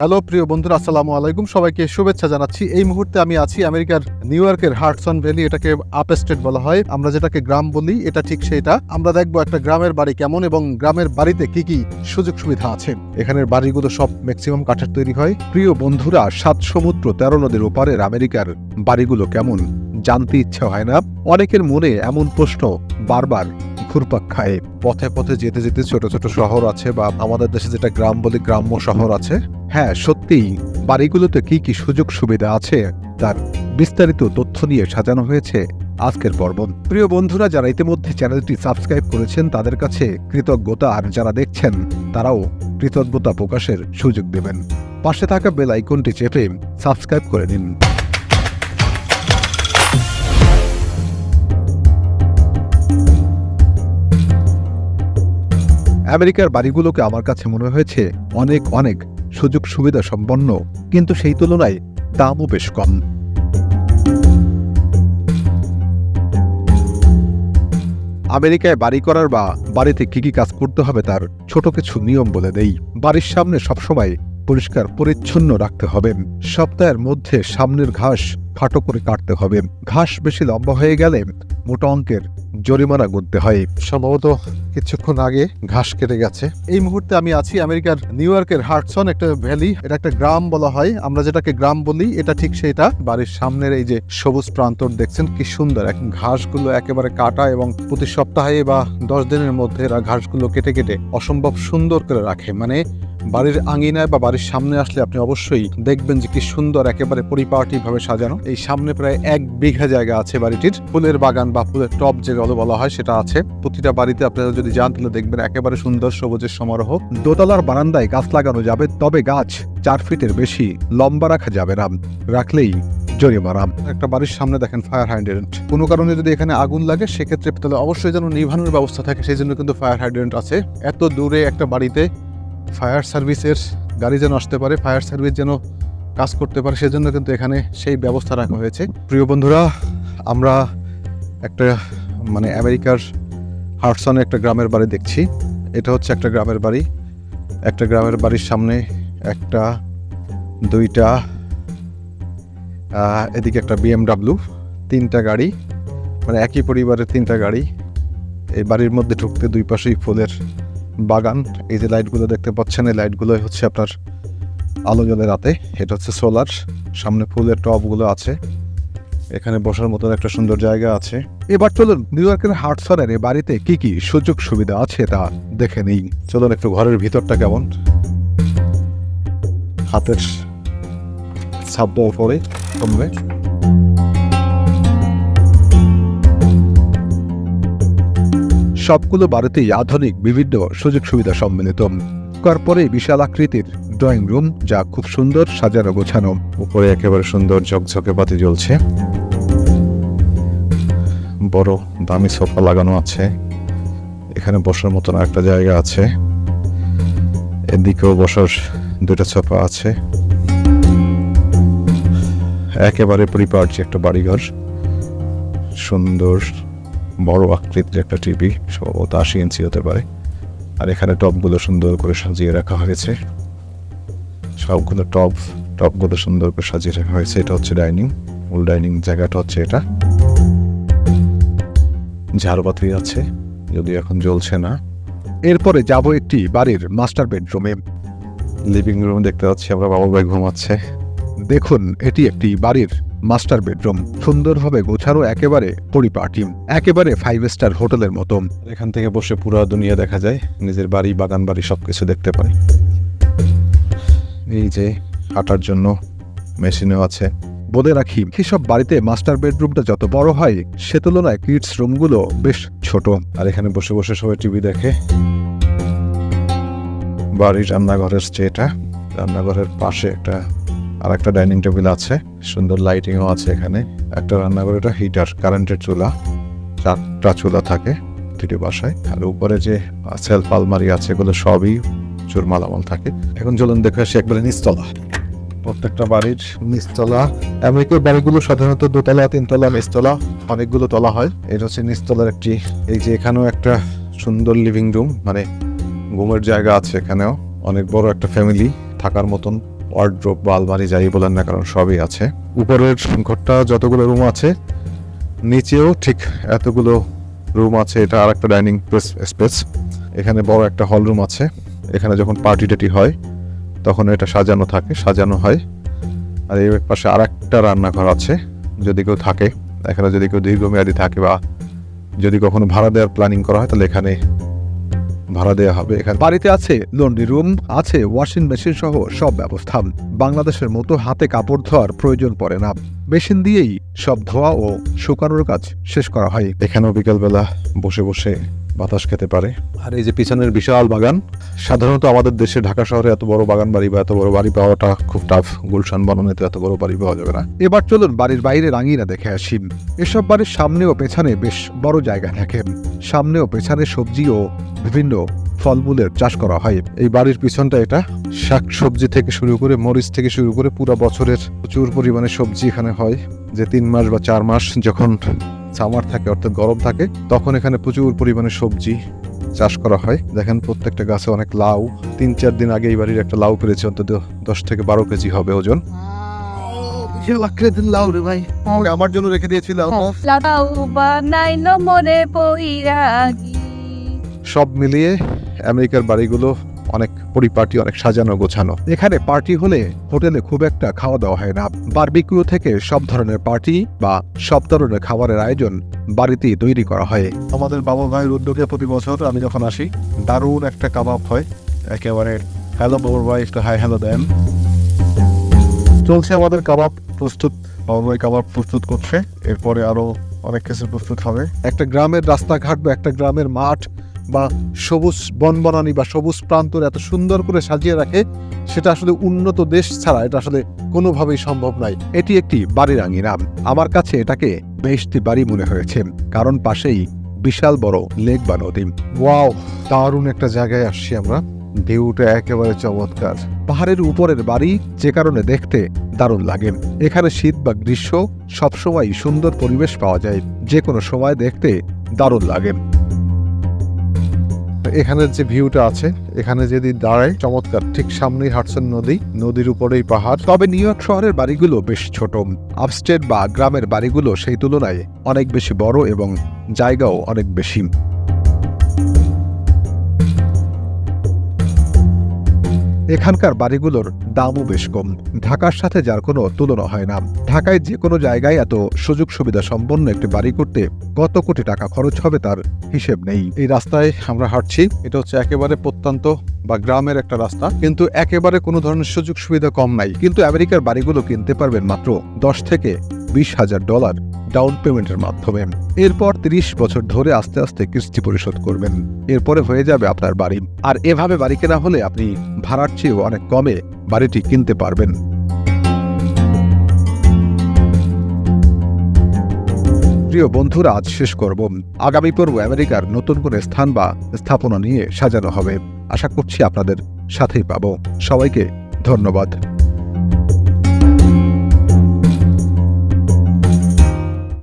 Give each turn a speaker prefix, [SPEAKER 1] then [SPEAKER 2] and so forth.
[SPEAKER 1] Hello, প্রিয় বন্ধুরা, আসসালামু আলাইকুম। সবাইকে শুভেচ্ছা জানাচ্ছি। এই মুহূর্তে আমি আছি আমেরিকার নিউ ইয়র্কের হার্টসন ভ্যালি, এটাকে আপ স্টেট বলা হয়। আমরা যেটাকে গ্রাম বলি, এটা ঠিক সেটা আমরা দেখব একটা গ্রামের বাড়ি কেমন এবং গ্রামের বাড়িতে কি কি সুযোগ সুবিধা আছে। এখানের বাড়িগুলো সব ম্যাক্সিমাম কাঠের তৈরি হয়। প্রিয় বন্ধুরা, সাত সমুদ্র তেরো নদীর ওপারের আমেরিকার বাড়িগুলো কেমন? জানতে ইচ্ছা হয় না। অনেকের মনে এমন প্রশ্ন বারবার ঘুরপাক খায়। পথে পথে যেতে যেতে ছোট ছোট শহর আছে বা আমাদের দেশে যেটা গ্রাম বলে গ্রাম্য শহর আছে। হ্যাঁ সত্যিই বাড়িগুলোতে কি কি সুযোগ সুবিধা আছে তার বিস্তারিত তথ্য নিয়ে সাজানো হয়েছে আজকের পর্ব। প্রিয় বন্ধুরা, যারা ইতিমধ্যে চ্যানেলটি সাবস্ক্রাইব করেছেন, তাদের কাছে কৃতজ্ঞতা আর যারা দেখছেন, তারাও কৃতজ্ঞতা প্রকাশের সুযোগ দেবেন। পাশে থাকা বেল আইকনটি চেপে সাবস্ক্রাইব করে নিন। আমেরিকার বাড়িগুলোকে আমার কাছে মনে হয়েছে অনেক অনেক সুযোগ সুবিধা সম্পন্ন, কিন্তু সেই তুলনায় দামও বেশ কম। আমেরিকায় বাড়ি করার বা বাড়িতে কি কি কাজ করতে হবে তার ছোট কিছু নিয়ম বলে দেই। বাড়ির সামনে সবসময় পরিষ্কার পরিচ্ছন্ন রাখতে হবে। সপ্তাহের মধ্যে সামনের ঘাস খাটো করে কাটতে হবে। ঘাস বেশি লম্বা হয়ে গেলে মোটা অঙ্কের জরিমানা গুনতে হয়। সম্ভবত কিছুক্ষণ আগে ঘাস কেটে গেছে। এই মুহূর্তে আমি আছি আমেরিকার নিউ ইয়র্কের হার্টসন একটা ভ্যালি, এটা একটা গ্রাম বলা হয়। আমরা যেটাকে গ্রাম বলি, এটা ঠিক সেটা বাড়ির সামনের এই যে সবুজ প্রান্তর দেখছেন, কি সুন্দর। এখন ঘাসগুলো একেবারে কাটা এবং প্রতি সপ্তাহে বা দশ দিনের মধ্যে এরা ঘাসগুলো কেটে কেটে অসম্ভব সুন্দর করে রাখে। মানে বাড়ির আঙিনায় বা বাড়ির সামনে আসলে আপনি অবশ্যই দেখবেন যে কি সুন্দর একেবারে পরিপাটি ভাবে সাজানো। এই সামনে প্রায় এক বিঘা জায়গা আছে বাড়িটির। ফুলের বাগান বা ফুলের টব যে গল বলা হয় সেটা আছে। প্রতিটা বাড়িতে আপনারা যদি যান তাহলে দেখবেন একেবারে সুন্দর সবুজের সমারোহ। দোতলার বারান্দায় গাছ লাগানো যাবে, তবে গাছ চার ফিটের বেশি, লম্বা রাখা যাবে না। রাখলেই জরিমানা একটা বাড়ির সামনে দেখেন ফায়ার হাইড্রেন্ট কোনো কারণে যদি এখানে আগুন লাগে, সেক্ষেত্রে তাহলে অবশ্যই যেন নিভানোর ব্যবস্থা থাকে, সেই জন্য কিন্তু ফায়ার হাইড্রেন্ট আছে। এত দূরে একটা বাড়িতে ফায়ার সার্ভিসের গাড়ি যেন আসতে পারে, ফায়ার সার্ভিস যেন কাজ করতে পারে, সেজন্য কিন্তু এখানে সেই ব্যবস্থা রাখা হয়েছে। প্রিয় বন্ধুরা, আমরা একটা মানে আমেরিকার হার্টসনে একটা গ্রামের বাড়ি দেখছি। এটা হচ্ছে একটা গ্রামের বাড়ি। একটা গ্রামের বাড়ির সামনে একটা, দুইটা এদিকে একটা বিএমডাব্লিউ, তিনটা গাড়ি মানে একই পরিবারের তিনটা গাড়ি। এই বাড়ির মধ্যে ঢুকতে দুই পাশেই ফুলের বাগান। এই যে লাইটগুলো দেখতে পাচ্ছেন, এই লাইটগুলো হচ্ছে আপনার আলো জ্বলে রাতে এটা হচ্ছে সোলার সামনে ফুলের টবগুলো আছে। এখানে বসার মতন একটা সুন্দর জায়গা আছে। এবার চলুন নিউ ইয়র্কের এই বাড়িতে কি কি সুযোগ সুবিধা আছে তা দেখে নিই। চলুন একটু ঘরের ভিতরটা কেমন? হাতের ছাপ পরে কমবে। সবগুলো বাড়িতেই আধুনিক বিভিন্ন সুযোগ সুবিধা সম্মিলিত। তারপরে বিশাল আকৃতির ড্রয়িং রুম যা খুব সুন্দর সাজানো গোছানো। উপরে একেবারে সুন্দর ঝকঝকে বাতি জ্বলছে। বড় দামি সোফা লাগানো আছে। এখানে বসার মতন একটা জায়গা আছে। এদিকেও বসার দুটা সোফা আছে। একেবারে পরিপাটি একটা বাড়িঘর। সুন্দর বড় আকৃতির একটা টিভি সম্ভবত আশি ইঞ্চি হতে পারে। আর এখানে টপগুলো সুন্দর করে সাজিয়ে রাখা হয়েছে। সবগুলো টপ টপগুলো সুন্দর করে সাজিয়ে রাখা হয়েছে। এটা হচ্ছে ডাইনিং, মূল ডাইনিং জায়গাটা হচ্ছে এটা। ঝাড়বাতি আছে যদি এখন জ্বলছে না। এরপরে যাব একটি বাড়ির মাস্টার বেডরুমে। লিভিং রুম দেখতে পাচ্ছি আমরা বাবু ভাই ঘুমাচ্ছে। দেখুন এটি একটি বাড়ির মাস্টার বেডরুম। সুন্দরভাবে গোছানো একেবারে পরিপাটি একেবারে ফাইভ স্টার হোটেলের মতো। এখান থেকে বসে পুরো দুনিয়া দেখা যায় নিজের বাড়ি বাগান বাড়ি সবকিছু দেখতে পায় এই যে হাঁটার জন্য মেশিনও আছে। বলে রাখি সব বাড়িতে মাস্টার বেডরুমটা যত বড় হয় সে তুলনায় কিডস রুমগুলো বেশ ছোট। আর এখানে বসে বসে সবাই টিভি দেখে। বাড়ির রান্নাঘরের যেটা রান্নাঘরের পাশে একটা আর একটা ডাইনিং টেবিল আছে, সুন্দর লাইটিংও আছে এখানে। একটা রান্নাঘরে একটা হিটার কারেন্টের চুলা। চারটা চুলা থাকে দুটি বাসায়। আর উপরে যে সেলফ আলমারি আছে, এগুলো সবই চুর মালামাল থাকে। এখন চলুন দেখে আসি একবারে নিচতলা প্রত্যেকটা বাড়ির নিচতলা আমেরিকার বাড়িগুলো সাধারণত দোতলা, তিনতলা নিচতলা অনেকগুলো তলা হয়। এটা হচ্ছে নিচতলার একটি, এই যে এখানেও একটা সুন্দর লিভিং রুম মানে ঘুমের জায়গা আছে এখানেও। অনেক বড় একটা ফ্যামিলি থাকার মতন। ওয়ার্ড্রোপ বা আলমারি যাই বলেন না কারণ সবই আছে। উপরের ঘরটা যতগুলো রুম আছে, নিচেও ঠিক এতগুলো রুম আছে, এটা আর একটা ডাইনিং স্পেস এখানে বড় একটা হল রুম আছে। এখানে যখন পার্টি টাটি হয়, তখন এটা সাজানো থাকে, সাজানো হয়। আর এর পাশে আর একটা রান্নাঘর আছে, যদি কেউ থাকে। এখানে যদি কেউ দীর্ঘমেয়াদী থাকে বা যদি কখনো ভাড়া দেওয়ার প্ল্যানিং করা হয়, তাহলে এখানে ভাড়া দেওয়া হবে এখানে। বাড়িতে আছে লন্ড্রি রুম আছে ওয়াশিং মেশিন সহ সব ব্যবস্থা। বাংলাদেশের মতো হাতে কাপড় ধোয়ার প্রয়োজন পড়ে না। মেশিন দিয়েই সব ধোয়া ও শুকানোর কাজ শেষ করা হয়। এখানেও বিকেলবেলা বসে বসে বাতাস খেতে পারে। আর এই যে পিছনের বিশাল বাগান সাধারণত আমাদের দেশে ঢাকা শহরে এত বড় বাগান বাড়ি বা এত বড় বাড়ি পাওয়াটা খুব টাফ গুলশান বনানীতে এত বড় বাড়ি পাওয়া যাবে না। এবার চলুন বাড়ির বাইরে রাঙিনা দেখে আসি। এসব বাড়ির সামনে ও পেছনে বেশ বড় জায়গা থাকে। সামনে ও পেছনে সবজি ও বিভিন্ন ফলমূলের চাষ করা হয়। এই বাড়ির পিছনটা এটা। শাক সবজি থেকে শুরু করে মরিচ থেকে শুরু করে পুরো বছরের প্রচুর পরিমাণে সবজি এখানে হয়। যে তিন মাস বা চার মাস যখন সামার থাকে অর্থাৎ গরম থাকে তখন এখানে প্রচুর পরিমাণে সবজি চাষ করা হয়। দেখেন প্রত্যেকটা গাছে অনেক লাউ। তিন চার দিন আগে এই বাড়ির একটা লাউ পেরেছে অন্তত দশ থেকে বারো কেজি হবে ওজন। লাউ রে ভাই। আমার জন্য রেখে দিয়েছিলাম সব মিলিয়ে আমেরিকার বাড়িগুলো অনেক পরিপাটি অনেক সাজানো গোছানো। এখানে পার্টি হলে হোটেলে খুব একটা খাওয়া দাওয়া হয় না। বারবিকিউ থেকে সব ধরনের পার্টি বা সব ধরনের খাবারের আয়োজন বাড়িতেই তৈরি করা হয়।
[SPEAKER 2] আমাদের বাবা ভাইয়ের উদ্যোগে প্রতি বছর আমি যখন আসি দারুণ একটা কাবাব হয়। একেবারে হ্যালো বাবুর ভাই একটু হাই হ্যালো দেন চলছে আমাদের কাবাব প্রস্তুত। বাবুর ভাই কাবাব প্রস্তুত করছে। এরপরে আরও অনেক কিছু প্রস্তুত হবে।
[SPEAKER 1] একটা গ্রামের রাস্তাঘাট বা একটা গ্রামের মাঠ বা সবুজ বনবনানি বা সবুজ প্রান্তর এত সুন্দর করে সাজিয়ে রাখে সেটা আসলে উন্নত দেশ ছাড়া এটা আসলে কোনোভাবেই সম্ভব নয়। এটি একটি বাড়ির আঙিনা আমার কাছে এটাকে বেশটি বাড়ি মনে হয়েছে কারণ পাশেই বিশাল বড় লেক বা নদী। ওয়াও দারুণ একটা জায়গায় আসছি আমরা। ভিউটা একেবারে চমৎকার। পাহাড়ের উপরের বাড়ি যে কারণে দেখতে দারুণ লাগে। এখানে শীত বা গ্রীষ্ম সবসময় সুন্দর পরিবেশ পাওয়া যায়। যে কোনো সময় দেখতে দারুণ লাগে। এখানের যে ভিউটা আছে, এখানে যদি দাঁড়ায় চমৎকার, ঠিক সামনেই হাটসন নদী, নদীর উপরেই পাহাড়। তবে নিউ ইয়র্ক শহরের বাড়িগুলো বেশ ছোট। আপস্টেট বা গ্রামের বাড়িগুলো সেই তুলনায় অনেক বেশি বড় এবং জায়গাও অনেক বেশি। এখানকার বাড়িগুলোর দামও বেশ কম। ঢাকার সাথে যার কোনো তুলনা হয় না। ঢাকায় যে কোনো জায়গায় এত সুযোগ সুবিধা সম্পন্ন একটি বাড়ি করতে কত কোটি টাকা খরচ হবে তার হিসেব নেই। এই রাস্তায় আমরা হাঁটছি। এটা হচ্ছে একেবারে প্রত্যন্ত বা গ্রামের একটা রাস্তা। কিন্তু একেবারে কোনো ধরনের সুযোগ সুবিধা কম নাই। কিন্তু আমেরিকার বাড়িগুলো কিনতে পারবেন মাত্র দশ থেকে বিশ হাজার ডলার ডাউন পেমেন্টের মাধ্যমে। এরপর তিরিশ বছর ধরে আস্তে আস্তে কিস্তি পরিশোধ করবেন। এরপরে হয়ে যাবে আপনার বাড়ি। আর এভাবে বাড়ি কেনা হলে আপনি ভাড়ার চেয়েও অনেক কমে বাড়িটি কিনতে পারবেন। প্রিয় বন্ধুরা, আজ শেষ করব। আগামী পর্ব আমেরিকার নতুন করে স্থান বা স্থাপনা নিয়ে সাজানো হবে। আশা করছি আপনাদের সাথেই পাব। সবাইকে ধন্যবাদ।